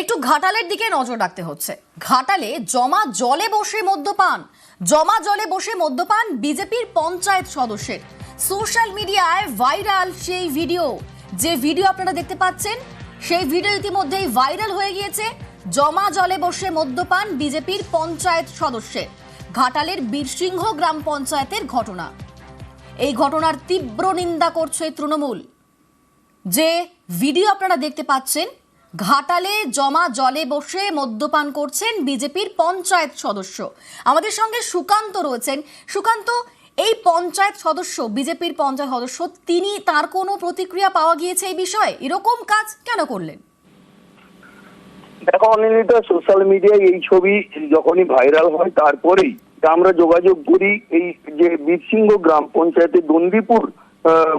একটু ঘাটালের দিকে নজর রাখতে হচ্ছে। ঘাটালে জমা জলে বসে মদ্যপান। জমা জলে বসে মদ্যপান বিজেপির পঞ্চায়েত সদস্যের। সোশ্যাল মিডিয়ায় ভাইরাল সেই ভিডিও। যে ভিডিও আপনারা দেখতে পাচ্ছেন, সেই ভিডিও ইতিমধ্যেই ভাইরাল হয়ে গিয়েছে। জমা জলে বসে মদ্যপান বিজেপির পঞ্চায়েত সদস্যের। ঘাটালের বীরসিংহ গ্রাম পঞ্চায়েতের ঘটনা। এই ঘটনার তীব্র নিন্দা করছে তৃণমূল। যে ভিডিও আপনারা দেখতে পাচ্ছেন ঘাটালে জমা জলে বসে মদ্যপান করছেন বিজেপির পঞ্চায়েত সদস্য। আমাদের সঙ্গে সুকান্ত রয়েছেন। সুকান্ত, এই পঞ্চায়েত সদস্য, বিজেপির পঞ্চায়েত সদস্য, তিনি তার কোনো প্রতিক্রিয়া পাওয়া গিয়েছে এই বিষয়ে? এরকম কাজ কেন করলেন? দেখো, অনিন্দিতা সোশ্যাল মিডিয়ায় এই ছবি যখনই ভাইরাল হয়, তারপরেই আমরা যোগাযোগ করি, এই যে বীরসিংহ গ্রাম পঞ্চায়েতের দন্দিপুর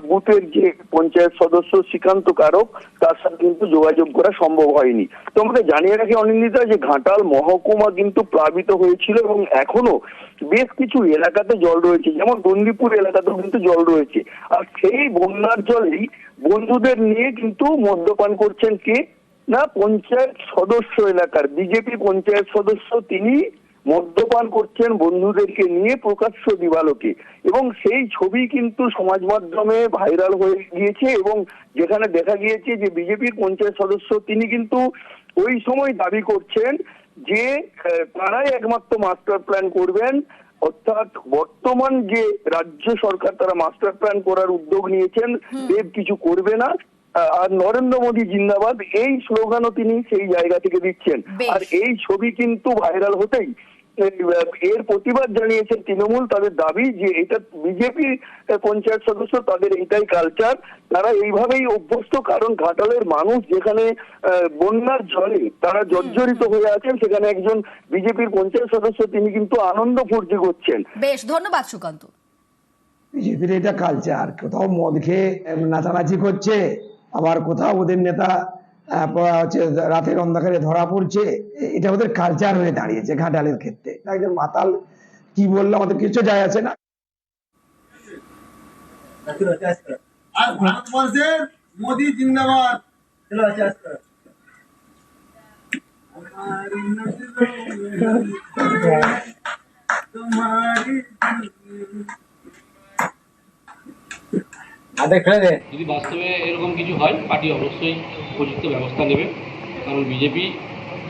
বুথের যে পঞ্চায়েত সদস্য শ্রীকান্ত কারক, তার সাথে কিন্তু যোগাযোগ করা সম্ভব হয়নি। তো জানিয়ে রাখি অনিন্দিতা যে ঘাটাল মহকুমা কিন্তু প্লাবিত হয়েছিল এবং এখনও বেশ কিছু এলাকাতে জল রয়েছে। যেমন বন্দিপুর এলাকাতেও কিন্তু জল রয়েছে। আর সেই বন্যার জলেই বন্ধুদের নিয়ে কিন্তু মদ্যপান করছেন কে? না, পঞ্চায়েত সদস্য এলাকার। বিজেপি পঞ্চায়েত সদস্য তিনি মদ্যপান করছেন বন্ধুদেরকে নিয়ে প্রকাশ্য দিবালোকে। এবং সেই ছবি কিন্তু সমাজ মাধ্যমে ভাইরাল হয়ে গিয়েছে এবং যেখানে দেখা গিয়েছে যে বিজেপির পঞ্চায়েত সদস্য তিনি কিন্তু ওই সময় দাবি করছেন যে তারাই একমাত্র মাস্টার প্ল্যান করবেন। অর্থাৎ বর্তমান যে রাজ্য সরকার তারা মাস্টার প্ল্যান করার উদ্যোগ নিয়েছেন দেব কিছু করবে না। আর নরেন্দ্র মোদী জিন্দাবাদ এই স্লোগানও তিনি সেই জায়গা থেকে দিচ্ছেন। আর এই ছবি কিন্তু ভাইরাল হতেই এর প্রতিবাদ জানিয়েছেন তৃণমূল তাদের দাবি যে এটা বিজেপি পঞ্চায়েত সদস্য তাদের এটাই কালচার তারা এইভাবেই অভ্যস্ত কারণ ঘাটালের মানুষ যেখানে আহ, বন্যার জলে তারা জর্জরিত হয়ে আছেন সেখানে একজন বিজেপির পঞ্চায়েত সদস্য তিনি কিন্তু আনন্দ ফুর্তি করছেন। বেশ ধন্যবাদ সুকান্ত। বিজেপির এটা কালচার কোথাও মদ খেয়ে নাচানাচি করছে আবার কোথাও ওদের নেতা হচ্ছে রাতের অন্ধকারে ধরা পড়ছে এটা ওদের কালচার হয়ে দাঁড়িয়েছে ঘাটালের ক্ষেত্রে। একজন মাতাল কি বলল আমাদের কিছু যায় আসে না। আর ভারতবর্ষের মোদী জিন্দাবাদ। যদি বাস্তবে এরকম কিছু হয় পার্টি অবশ্যই উপযুক্ত ব্যবস্থা নেবে। কারণ বিজেপি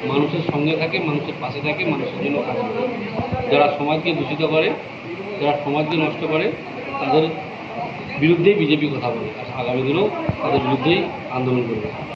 মানুষের সঙ্গে থাকে, মানুষের পাশে থাকে, মানুষের জন্য কাজ করে। যারা সমাজকে দূষিত করে, যারা সমাজকে নষ্ট করে, তাদের বিরুদ্ধেই বিজেপি কথা বলে। আগামী দিনেও তাদের বিরুদ্ধেই আন্দোলন করবে।